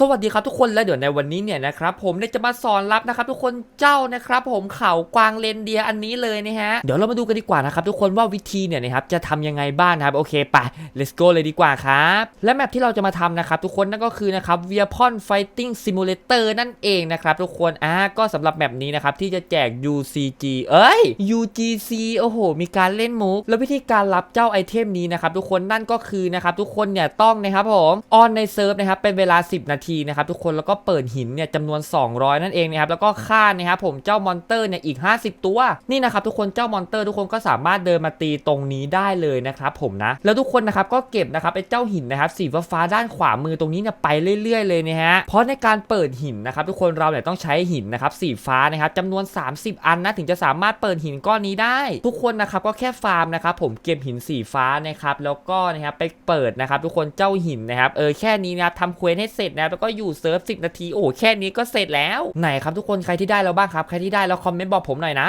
สวัสดีครับทุกคนและเดี๋ยวในวันนี้เนี่ยนะครับผมจะมาสอนรับนะครับทุกคนเจ้านะครับผมเขากวางเลนเดียอันนี้เลยนะฮะเดี๋ยวเรามาดูกันดีกว่านะครับทุกคนว่าวิธีเนี่ยนะครับจะทำยังไงบ้างนะครับโอเคไป let's go เลยดีกว่าครับและแมปที่เราจะมาทำนะครับทุกคนนั่นก็คือนะครับ v i a p o n Fighting Simulator นั่นเองนะครับทุกคนอ่าก็สำหรับแมปนี้นะครับที่จะแจก UCG เอ้ย UGC โอ้โห มีการเล่นมุกแล้ววิธีการรับเจ้าไอเทมนี้นะครับทุกคนนั่นก็คือนะครับทุกคนเนี่ยต้องนะครับผมออนในเซิร์ฟนะครับเป็นเวลา 10 นาทีนะครับทุกคนแล้วก็เปิดหินเนี่ยจำนวน 200 นั่นเองนะครับแล้วก็ฆ่านะครับผมเจ้ามอนเตอร์เนี่ยอีก 50 ตัวนี่นะครับทุกคนเจ้ามอนเตอร์ทุกคนก็สามารถเดินมาตีตรงนี้ได้เลยนะครับผมนะแล้วทุกคนนะครับก็เก็บนะครับไอ้เจ้าหินนะครับสีฟ้าด้านขวามือตรงนี้เนี่ยไปเรื่อย ๆ เลยนะฮะเพราะในการเปิดหินนะครับทุกคนเราเนี่ยต้องใช้หินนะครับสีฟ้านะครับจำนวน 30 อันนะถึงจะสามารถเปิดหินก้อนนี้ได้ ทุกคนนะครับก็แค่ฟาร์มนะครับผมเก็บหินสีฟ้านะครับแล้วก็นะครับไปเปิดนะครับทุกคนเจ้าหินนะครับเออแค่นี้นะครับทำเควสให้เสร็จนะครับแล้วก็อยู่เซิร์ฟ10 นาที โอ้แค่นี้ก็เสร็จแล้ว ไหนครับทุกคนใครที่ได้แล้วบ้างครับ ใครที่ได้แล้วคอมเมนต์บอกผมหน่อยนะ